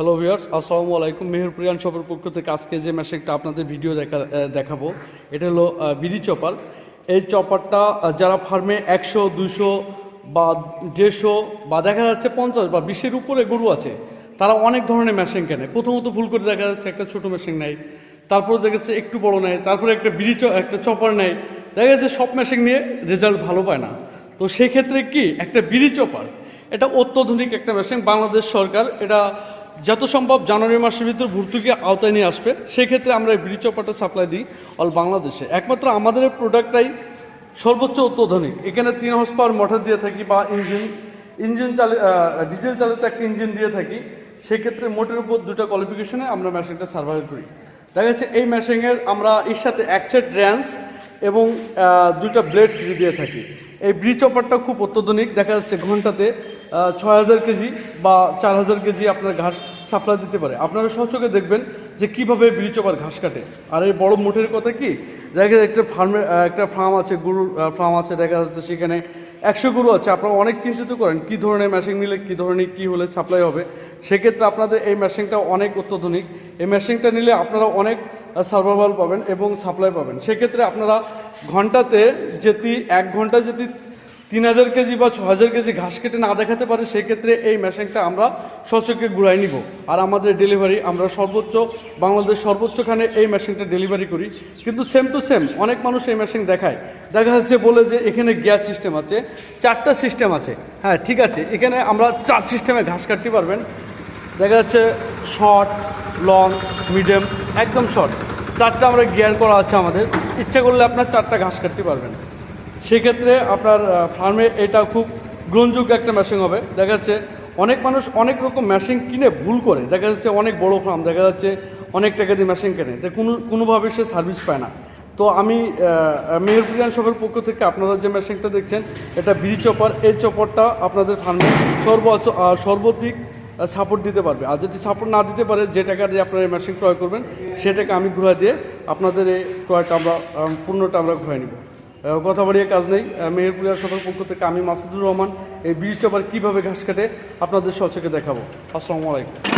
Hello viewers আসসালামু আলাইকুম মেহেরপুরিয়ান শপের পক্ষ থেকে আজকে যে মেশিনটা আপনাদের ভিডিও দেখা দেখাবো, এটা হলো বিডি চপার। এই চপারটা যারা ফার্মে একশো, দুশো বা দেড়শো বা দেখা যাচ্ছে পঞ্চাশ বা বিশের উপরে গরু আছে, তারা অনেক ধরনের মেশিন কেনে। প্রথমত ভুল করে দেখা যাচ্ছে একটা ছোটো মেশিন নেয়, তারপর দেখা যাচ্ছে একটু বড় নেয়, তারপরে একটা বিড়ি একটা চপার নেয়। দেখা যাচ্ছে সব মেশিন নিয়ে রেজাল্ট ভালো পায় না। তো সেক্ষেত্রে কি, একটা বিড়ি চপার, এটা অত্যাধুনিক একটা মেশিন বাংলাদেশ সরকার এটা যত সম্ভব জানুয়ারি মাসের ভিতরে ভর্তুকি আওতায় নিয়ে আসবে সেই ক্ষেত্রে আমরা এই বিড়ি চপারটা সাপ্লাই দিই অল বাংলাদেশে। একমাত্র আমাদের প্রোডাক্টটাই সর্বোচ্চ অত্যাধুনিক। এখানে তিন হর্স পাওয়ার মোটর দিয়ে থাকি বা ইঞ্জিন ইঞ্জিন চালি ডিজেল চালিত একটা ইঞ্জিন দিয়ে থাকি। সেক্ষেত্রে মোটের উপর দুটো কোয়ালিফিকেশনে আমরা মেশিনটা সার্ভাইভ করি। দেখা যাচ্ছে এই মেশিনের আমরা এর সাথে এক সেট র্যান্স এবং দুইটা ব্লেড ফ্রি দিয়ে থাকি। এই ব্রিজ অপারটা খুব অত্যাধুনিক। দেখা যাচ্ছে ঘন্টাতে ছয় হাজার কেজি বা চার হাজার কেজি আপনার ঘাস সাপ্লাই দিতে পারে। আপনারা সচকে দেখবেন যে কীভাবে ব্রিজ অপার ঘাস কাটে। আর এই বড় মুঠের কথা কি? দেখা যাচ্ছে একটা ফার্মে একটা ফার্ম আছে, গরুর ফার্ম আছে, দেখা যাচ্ছে সেখানে একশো গরু আছে। আপনারা অনেক চিন্তিত করেন, কী ধরনের মেশিন নিলে, কী ধরনের, কী হলে সাপ্লাই হবে? সেক্ষেত্রে আপনাদের এই মেশিনটা অনেক অত্যাধুনিক। এই মেশিনটা নিলে আপনারা অনেক সার্ভাইভাল পাবেন এবং সাপ্লাই পাবেন। সেক্ষেত্রে আপনারা ঘন্টাতে যদি এক ঘণ্টা যদি তিন হাজার কেজি বা ছ হাজার কেজি ঘাস কেটে না দেখাতে পারে, সেক্ষেত্রে এই মেশিনটা আমরা সচকে ঘুরাই নিব। আর আমাদের ডেলিভারি আমরা সর্বোচ্চ বাংলাদেশ সর্বোচ্চখানে এই মেশিনটা ডেলিভারি করি। কিন্তু সেম টু সেম অনেক মানুষ এই মেশিন দেখায়। দেখা যাচ্ছে বলে যে এখানে গিয়ার সিস্টেম আছে, চারটা সিস্টেম আছে। হ্যাঁ ঠিক আছে, এখানে আমরা চার সিস্টেমে ঘাস কাটতে পারবেন। দেখা যাচ্ছে শর্ট লং মিডিয়াম একদম শর্ট চারটা আমরা গিয়ার করা আছে আমাদের। ইচ্ছা করলে আপনার চারটা ঘাস কাটতে পারবেন। সেক্ষেত্রে আপনার ফার্মে এটা খুব গ্রহণযোগ্য একটা মেশিন হবে। দেখা যাচ্ছে অনেক মানুষ অনেক রকম মেশিন কিনে ভুল করে। দেখা যাচ্ছে অনেক বড় ফার্ম দেখা যাচ্ছে অনেক টাকা দিয়ে মেশিন কেনে। তো কোনো, কোনোভাবে সে সার্ভিস পায় না। তো আমি মেহেরপুরিয়ান শপের পক্ষ থেকে আপনারা যে মেশিনটা দেখছেন, এটা বিড়ি চপার, এই চপারটা আপনাদের ফার্মে সর্বোচ্চ সর্বাধিক সাপোর্ট দিতে পারবে। আর যদি সাপোর্ট না দিতে পারে, যে টাকা দিয়ে আপনারা এই মেশিন ক্রয় করবেন, সে টাকা আমি ঘুরে দিয়ে আপনাদের এই ক্রয়টা আমরা পূর্ণটা আমরা ঘুরে নিব। কথা বাড়িয়ে কাজ নেই। মেহেরপুর মেহেরপুরিয়ার পক্ষ থেকে আমি মাসুদুর রহমান, এই ব্রিজটা আবার কীভাবে ঘাস কাটে আপনাদের সচেকে দেখাবো। আসসালামু আলাইকুম।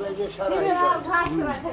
liraydı şaraydı. Bir lira kaç liraydı?